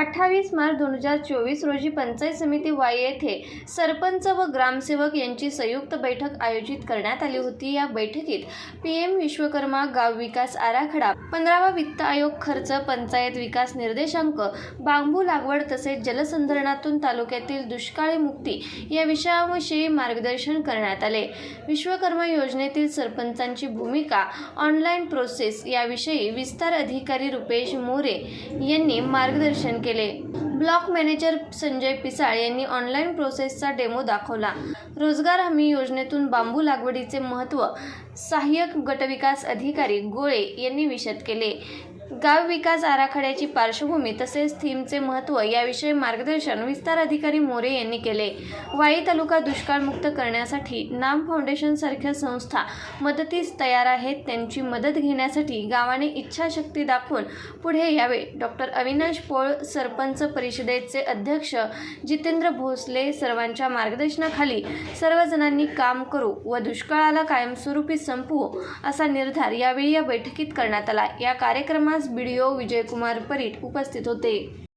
अठ्ठावीस मार्च दोन हजार चोवीस रोजी पंचायत समिती वाई येथे सरपंच व ग्रामसेवक यांची संयुक्त बैठक आयोजित करण्यात आली होती. या बैठकीत पी एम विश्वकर्मा गाव विकास आराखडा पंधरावा वित्त आयोग खर्च पंचायत विकास निर्देशांक बांबू लागवड तसेच जलसंधारणातून तालुक्यातील दुष्काळी मुक्ती या विषयाविषयी मार्गदर्शन करण्यात आले. विश्वकर्मा योजनेतील सरपंचांची भूमिका ऑनलाईन प्रोसेस याविषयी विस्तार अधिकारी रुपेश मोरे यांनी मार्गदर्शन केले. केले. ब्लॉक मॅनेजर संजय पिसाळ यांनी ऑनलाईन प्रोसेसचा डेमो दाखवला. रोजगार हमी योजनेतून बांबू लागवडीचे महत्त्व सहाय्यक गटविकास अधिकारी गोळे यांनी विशद केले. गाव विकास आराखड्याची पार्श्वभूमी तसेच थीमचे महत्त्व याविषयी मार्गदर्शन विस्तार अधिकारी मोरे यांनी केले. वाई तालुका दुष्काळमुक्त करण्यासाठी नाम फाउंडेशन सारख्या संस्था मदतीस तयार आहेत. त्यांची मदत घेण्यासाठी गावाने इच्छाशक्ती दाखवून पुढे यावे. डॉक्टर अविनाश पोळ सरपंच परिषदेचे अध्यक्ष जितेंद्र भोसले सर्वांच्या मार्गदर्शनाखाली सर्वजणांनी काम करू व दुष्काळाला कायमस्वरूपी संपवू असा निर्धार यावेळी या बैठकीत करण्यात आला. या कार्यक्रमात कार्यक्रमास बीडीओ विजयकुमार परीट उपस्थित होते.